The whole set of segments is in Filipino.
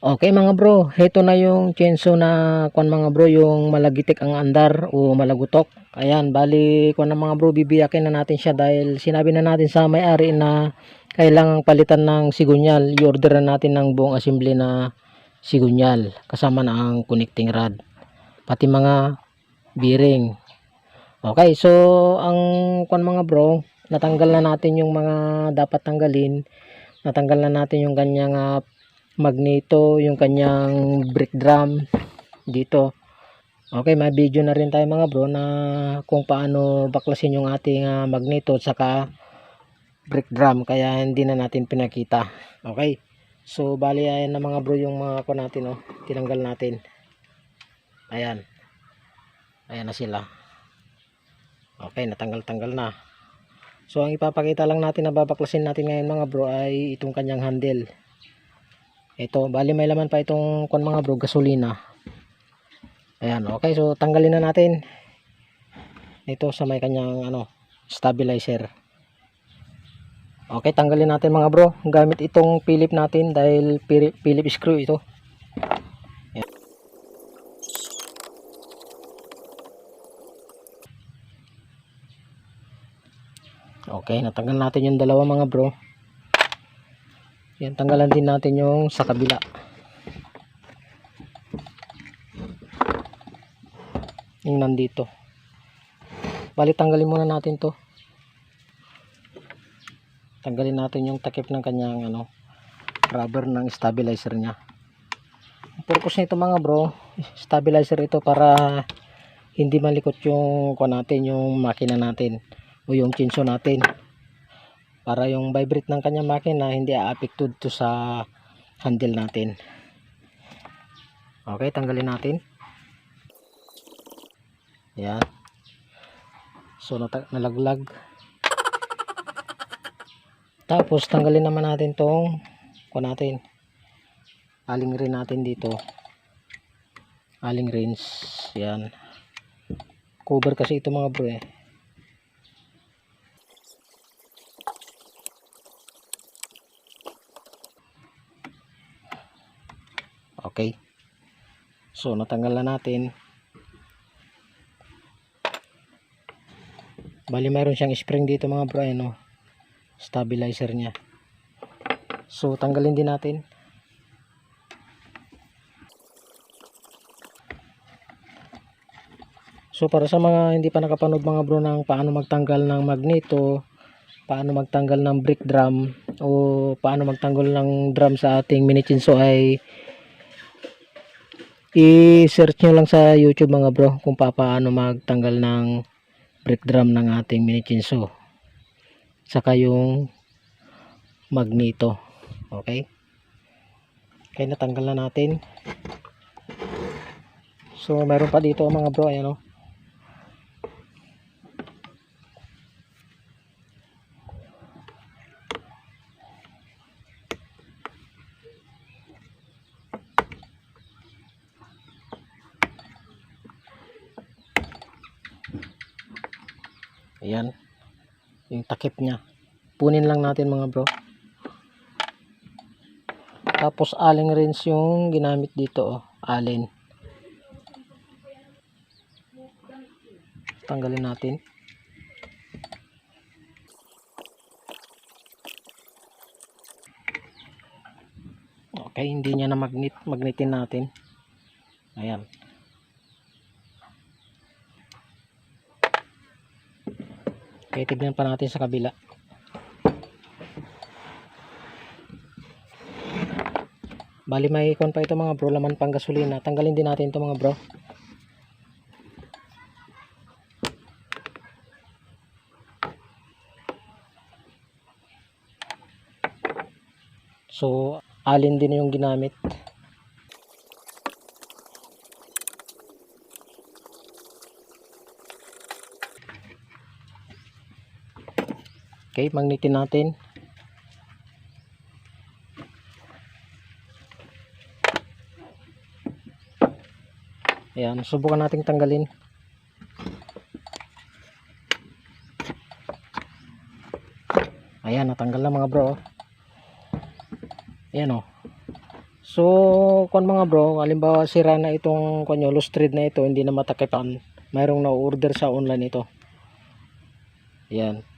Okay mga bro, heto na yung chenso na kwan mga bro, yung malagitik ang andar o malagutok. Ayan, bali kwan na mga bro, bibiyakin na natin siya dahil sinabi na natin sa may-ari na kailangang palitan ng sigunyal. I-order na natin ng buong assembly na sigunyal kasama na ang connecting rod. Pati mga bearing. Okay, so ang kwan mga bro, natanggal na natin yung mga dapat tanggalin. Natanggal na natin yung kanyang ah, magneto, yung kanyang brake drum dito. Okay, may video na rin tayo mga bro na kung paano baklasin yung ating ah, magneto at saka brake drum kaya hindi na natin pinakita. Okay. So bali ayan na mga bro yung mga ko natin oh. Tinanggal natin. Ayan. Ayan na sila. Okay, natanggal-tanggal na. So ang ipapakita lang natin na babaklasin natin ngayon mga bro ay itong kanyang handle. Ito, bali may laman pa itong kung mga bro, gasolina. Ayan, okay. So, tanggalin na natin. Ito sa may kanyang ano, stabilizer. Okay, tanggalin natin mga bro. Gamit itong Philip natin dahil Philip screw ito. Okay, natanggal natin yung dalawa mga bro. Yan, tanggalan din natin yung sa kabila. Yung nandito. Bali, tanggalin muna natin to. Tanggalin natin yung takip ng kanyang ano, rubber ng stabilizer niya. Ang purpose nito mga bro, stabilizer ito para hindi malikot yung kuha natin, yung makina natin o yung chinso natin para yung vibrate ng kanyang makina hindi a-affected to sa handle natin. Okay tanggalin natin. Yan so nalaglag. Tapos tanggalin naman natin tong ko natin. Aling rin natin dito. Aling rings yan cover kasi ito mga bro eh Okay. So, natanggal na natin. Bali, mayroon siyang spring dito mga bro. Ano, stabilizer niya. So, tanggalin din natin. So, para sa mga hindi pa nakapanood mga bro ng paano magtanggal ng magneto, paano magtanggal ng brake drum, o paano magtanggal ng drum sa ating mini chinso ay i-search nyo lang sa YouTube mga bro kung paano magtanggal ng brake drum ng ating mini chinso saka yung magneto. Okay? Kaya natanggal na natin. So meron pa dito mga bro. Ayan o ayan yung takip niya. Punin lang natin mga bro. Tapos aling rinse yung ginamit dito oh. Alin tanggalin natin. Okay hindi niya na magnet magnetin natin. Ayan okay tignan pa natin sa kabila Bali may ikon pa ito mga bro, laman pang gasolina. Tanggalin din natin ito mga bro. So, alin din yung ginamit. Okay, magnetin natin. Ayan, subukan nating tanggalin. Ayan, natanggal na mga bro. Ayan oh. So, kung mga bro, halimbawa sira na itong kanyo, loose thread na ito, hindi na matakipan. Mayroong na-order sa online ito. Yan.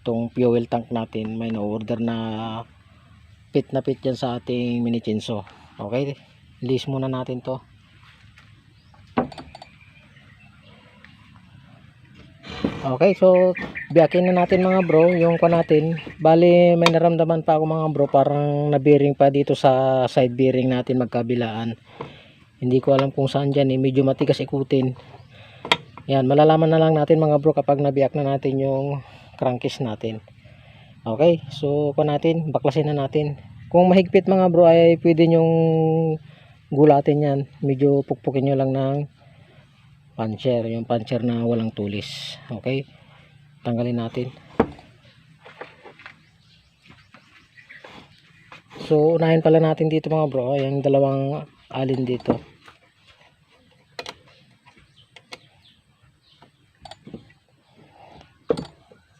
Itong fuel tank natin, may na-order na pit na pit dyan sa ating mini. Okay, list muna natin to. Okay, so biyakin na natin mga bro, yung kwa natin. Bali, may naramdaman pa ako mga bro, parang nabearing pa dito sa side bearing natin magkabilaan. Hindi ko alam kung saan dyan eh, medyo matigas ikutin. Yan, malalaman na lang natin mga bro kapag nabiyak na natin yung crankcase natin. Okay, so kwa natin, baklasin na natin. Kung mahigpit mga bro ay pwede nyong gulatin yan. Medyo pukpukin nyo lang ng puncher, yung puncher na walang tulis. Okay? Tanggalin natin. So, unahin pala natin dito mga bro, yung dalawang alin dito.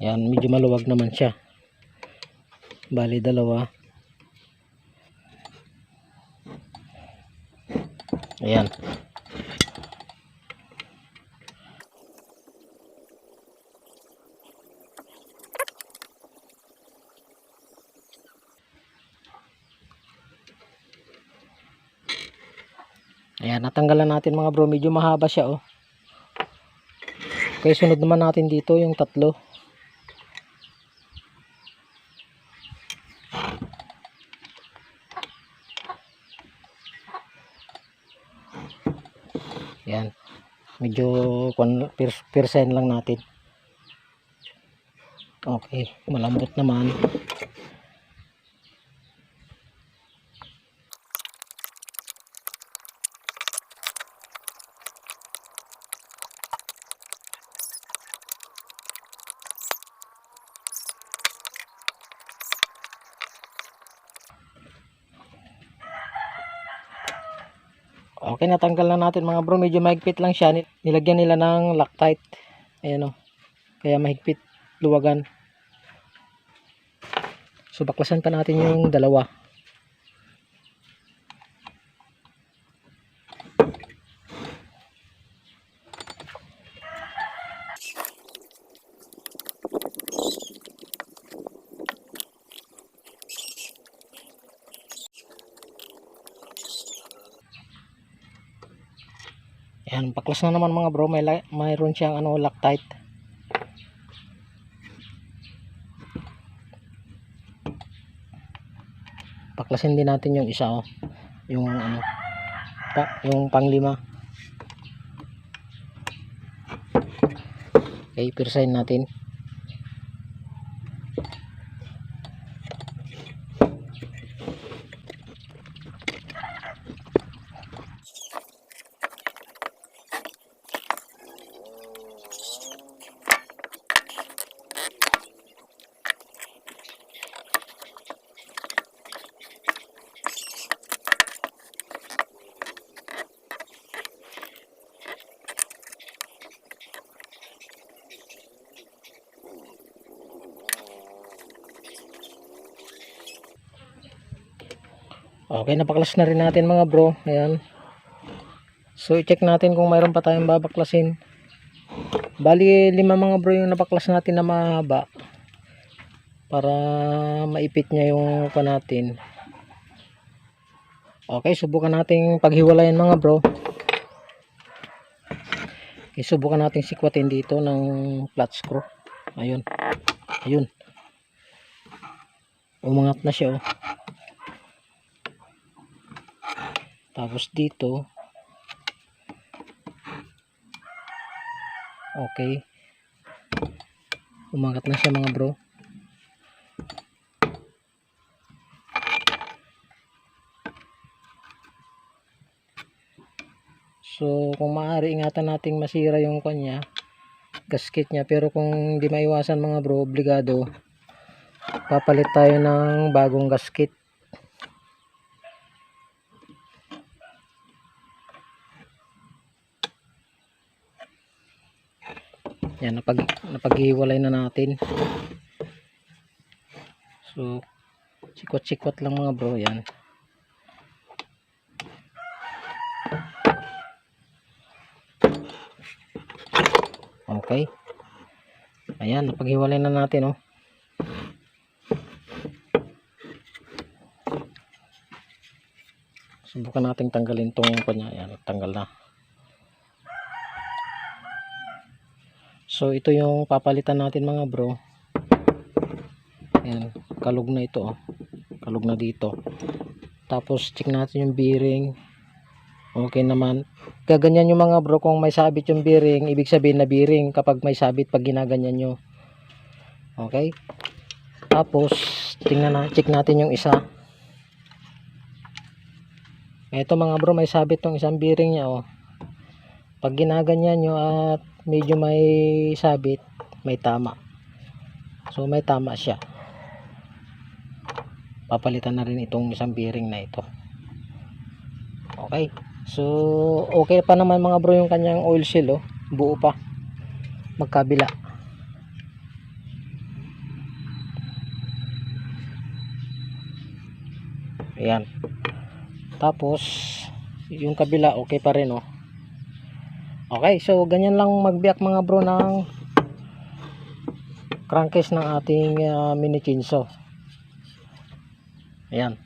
Yan, medyo maluwag naman siya. Bali, dalawa. Ayan. Ayan, natanggalan natin mga bro. Medyo mahaba siya oh. Okay, sunod naman natin dito yung tatlo. Ayan. Medyo percent lang natin. Okay, malambot naman. Okay, natanggal na natin mga bro. Medyo mahigpit lang siya. Ni- Nilagyan nila ng Loctite. Ayan o. Kaya mahigpit luwagan. So, baklasan pa natin yung dalawa. Ayan, baklas na naman mga bro. May mayroon siyang ano, Loctite. Baklasin din natin yung isa oh. Yung ano, pa, yung panglima. Okay, pirsahin natin. Okay, napaklas na rin natin mga bro. Ayan. So, i-check natin kung mayroon pa tayong babaklasin. Bali, lima mga bro yung napaklas natin na mahaba. Para maipit niya yung pa natin. Okay, subukan nating paghiwalayan mga bro. Okay, subukan nating sikwatin dito ng flat screw. Ayun. Ayun. Umangat na siya oh. Tapos dito. Okay. Umangat na siya mga bro. So, kung maaari, ingatan nating masira yung kanya, gasket niya. Pero kung hindi maiwasan mga bro, obligado, papalit tayo ng bagong gasket. yan napag napaghiwalay na natin. So sikot sikot lang mga bro yan. Okay. Ayan napaghiwalay na natin oh. Subukan natin tanggalin tong kanya yan tanggal na. So, ito yung papalitan natin mga bro. Ayan, kalug na ito, oh. Kalug na dito. Tapos, check natin yung bearing. Okay naman. Gaganyan yung mga bro kung may sabit yung bearing, ibig sabihin na bearing kapag may sabit pag ginaganyan nyo. Okay? Tapos, tingnan na, check natin yung isa. Ito mga bro, may sabit tong isang bearing niya oh. Pag ginaganyan nyo at medyo may sabit, may tama. So may tama siya. Papalitan na rin itong isang bearing na ito. Okay. So okay pa naman mga bro yung kanyang oil seal oh. Buo pa. Magkabila. Ayan. Tapos, yung kabila, okay pa rin, oh. Okay, so, ganyan lang magbiyak mga bro ng crankcase ng ating uh, mini chinso. Ayan.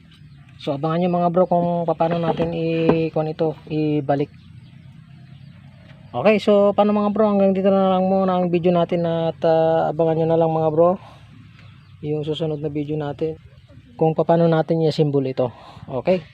So, abangan nyo mga bro kung paano natin i kung ito, ibalik. Okay, so, paano mga bro, hanggang dito na lang muna ang video natin at uh, abangan nyo na lang mga bro yung susunod na video natin kung paano natin i-symbol ito. Okay?